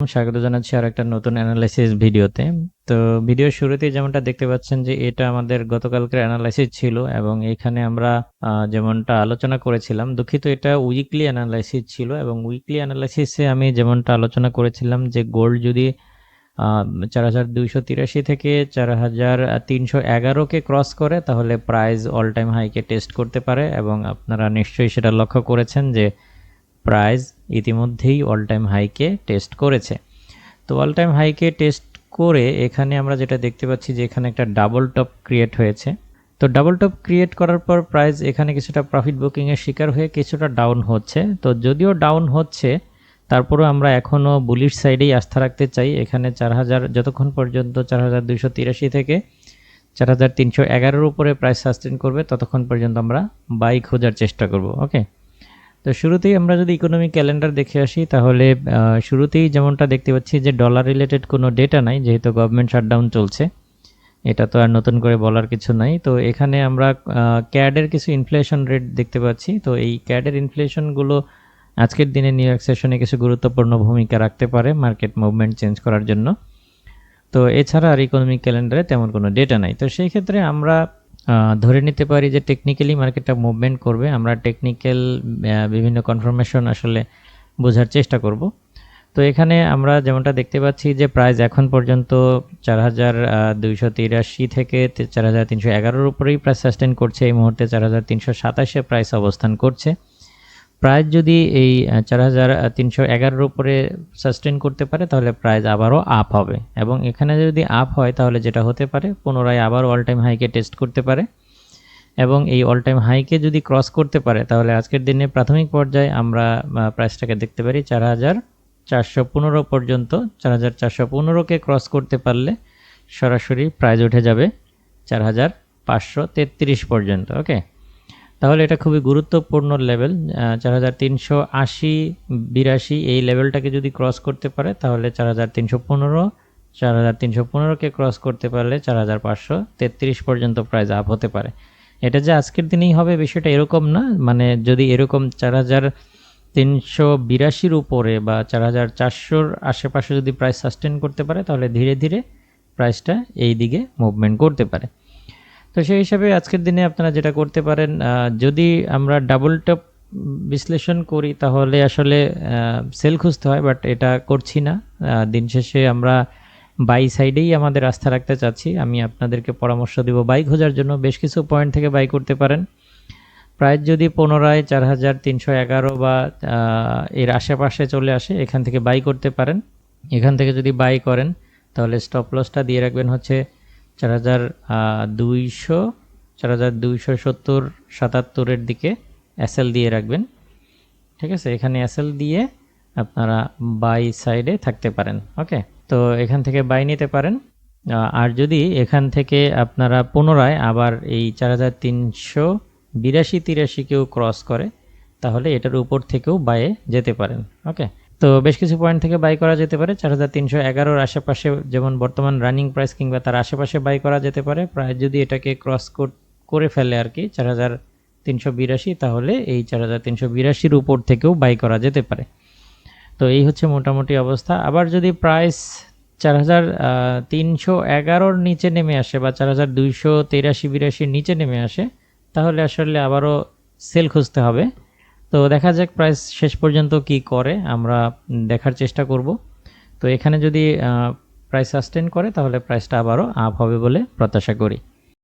স্বাগত জানাচ্ছি আর একটা নতুন অ্যানালাইসিস ভিডিওতে। তো ভিডিওর শুরুতেই যেমনটা দেখতে পাচ্ছেন যে এটা আমাদের গতকালকের অ্যানালাইসিস ছিল এবং এখানে আমরা যেমনটা আলোচনা করেছিলাম, দুঃখিত এটা উইকলি অ্যানালাইসিস ছিল এবং উইকলি অ্যানালাইসিসে আমি যেমনটা আলোচনা করেছিলাম যে গোল্ড যদি চার হাজার দুইশো তিরাশি থেকে চার হাজার তিনশো এগারোকে ক্রস করে, তাহলে প্রাইস অল টাইম হাইকে টেস্ট করতে পারে এবং আপনারা নিশ্চয়ই সেটা লক্ষ্য করেছেন যে প্রাইস ইতিমধ্যেই অল টাইম হাইকে টেস্ট করেছে। তো অল টাইম হাইকে টেস্ট করে এখানে আমরা যেটা দেখতে পাচ্ছি যে এখানে একটা ডাবল টপ ক্রিয়েট হয়েছে। তো ডাবল টপ ক্রিয়েট করার পর প্রাইস এখানে কিছুটা প্রফিট বুকিংয়ের শিকার হয়ে কিছুটা ডাউন হচ্ছে। তো যদিও ডাউন হচ্ছে, তারপরেও আমরা এখনও বুলিশ সাইডেই আস্থা রাখতে চাই। এখানে চার হাজার, যতক্ষণ পর্যন্ত চার হাজার দুইশো তিরাশি থেকে চার হাজার তিনশো এগারোর উপরে প্রাইস সাস্টেন করবে, ততক্ষণ পর্যন্ত আমরা বাই খোঁজার চেষ্টা করব ওকে তো শুরুতেই আমরা যদি ইকোনমিক ক্যালেন্ডার দেখে আসি, তাহলে শুরুতেই যেমনটা দেখতে পাচ্ছি যে ডলার রিলেটেড কোনো ডেটা নাই, যেহেতু গভর্নমেন্ট শাটডাউন চলছে। এটা তো আর নতুন করে বলার কিছু নাই। তো এখানে আমরা ক্যাডের কিছু ইনফ্লেশন রেট দেখতে পাচ্ছি। তো এই ক্যাডের ইনফ্লেশনগুলো আজকের দিনে নিউ ইয়র্ক সেশনে কিছু গুরুত্বপূর্ণ ভূমিকা রাখতে পারে মার্কেট মুভমেন্ট চেঞ্জ করার জন্য। তো এছাড়া আর ইকোনমিক ক্যালেন্ডারে তেমন কোনো ডেটা নাই। তো সেই ক্ষেত্রে আমরা ধরে নিতে পারি যে টেকনিক্যালি মার্কেটটা মুভমেন্ট করবে। আমরা টেকনিক্যাল বিভিন্ন কনফার্মেশন আসলে বোঝার চেষ্টা করব। তো এখানে আমরা যেমনটা দেখতে পাচ্ছি যে প্রাইস এখন পর্যন্ত চার হাজার দুইশো তিরাশি থেকে চার হাজার তিনশো এগারোর উপরেই প্রাইস সাস্টেন করছে। এই মুহূর্তে চার হাজার তিনশো সাতাশে প্রাইস অবস্থান করছে। প্রাইস যদি এই চার হাজার তিনশো এগারোর উপরে সাস্টেন করতে পারে, তাহলে প্রাইস আবারও আপ হবে। এবং এখানে যদি আপ হয়, তাহলে যেটা হতে পারে, পুনরায় আবার অল টাইম হাইকে টেস্ট করতে পারে। এবং এই অল টাইম হাইকে যদি ক্রস করতে পারে, তাহলে আজকের দিনে প্রাথমিক পর্যায়ে আমরা প্রাইসটাকে দেখতে পারি চার হাজার চারশো পনেরো পর্যন্ত। চার হাজার চারশো পনেরোকে ক্রস করতে পারলে সরাসরি প্রাইস উঠে যাবে চার হাজার পাঁচশো তেত্রিশ পর্যন্ত ওকে তাহলে এটা খুবই গুরুত্বপূর্ণ লেভেল চার হাজার তিনশো আশি, বিরাশি, এই লেভেলটাকে যদি ক্রস করতে পারে, তাহলে চার হাজার তিনশো পনেরো, চার হাজার তিনশো পনেরোকে ক্রস করতে পারলে চার হাজার পাঁচশো, তেত্রিশ পর্যন্ত প্রাইস আপ হতে পারে। এটা যে আজকের দিনেই হবে বিষয়টা এরকম না মানে যদি এরকম চার হাজার তিনশো বিরাশির উপরে বা চার হাজার চারশোর আশেপাশে যদি প্রাইস সাস্টেন করতে পারে, তাহলে ধীরে ধীরে প্রাইসটা এই দিকে মুভমেন্ট করতে পারে। তো সেই হিসাবে আজকের দিনে আপনারা যেটা করতে পারেন যদি আমরা ডাবল টপ বিশ্লেষণ করি, তাহলে আসলে সেল খুঁজতে হয় বাট এটা করছি না। দিন শেষে আমরা বাই সাইডেই আমাদের আস্থা রাখতে চাচ্ছি। আমি আপনাদেরকে পরামর্শ দিব বাই খোঁজার জন্য বেশ কিছু পয়েন্ট থেকে বাই করতে পারেন। প্রায় যদি পুনরায় চার হাজার তিনশো এগারো বা এর আশেপাশে চলে আসে, এখান থেকে বাই করতে পারেন। এখান থেকে যদি বাই করেন, তাহলে স্টপ লসটা দিয়ে রাখবেন হচ্ছে চার হাজার দুইশো, চার হাজার দুইশো সত্তর, সাতাত্তরের দিকে এসএল দিয়ে রাখবেন। ঠিক আছে? এখানে এসএল দিয়ে আপনারা বাই সাইডে থাকতে পারেন। ওকে? তো এখান থেকে বাই নিতে পারেন। আর যদি এখান থেকে আপনারা পুনরায় আবার এই চার হাজার তিনশো বিরাশি তিরাশিকেও ক্রস করে, তাহলে এটার উপর থেকেও বাইয়ে যেতে পারেন। ওকে? তো বেশ কিছু পয়েন্ট থেকে বাই করা যেতে পারে। চার হাজার তিনশো এগারোর আশেপাশে যেমন বর্তমান রানিং প্রাইস কিংবা তার আশেপাশে বাই করা যেতে পারে। প্রায় যদি এটাকে ক্রস করে ফেলে আর কি, চার হাজার তিনশো বিরাশি, তাহলে এই চার হাজার তিনশো বিরাশির উপর থেকেও বাই করা যেতে পারে। তো এই হচ্ছে মোটামুটি অবস্থা। আবার যদি প্রাইস চার হাজার তিনশো এগারোর নিচে নেমে আসে বা চার হাজার দুইশো তিরাশি বিরাশির নিচে নেমে আসে, তাহলে আসলে আবারও সেল খুঁজতে হবে। তো দেখা যাক প্রাইস শেষ পর্যন্ত কি করে, আমরা দেখার চেষ্টা করব। তো এখানে যদি প্রাইস সাস্টেন করে, তাহলে প্রাইসটা আবারও আপ হবে বলে প্রত্যাশা করি।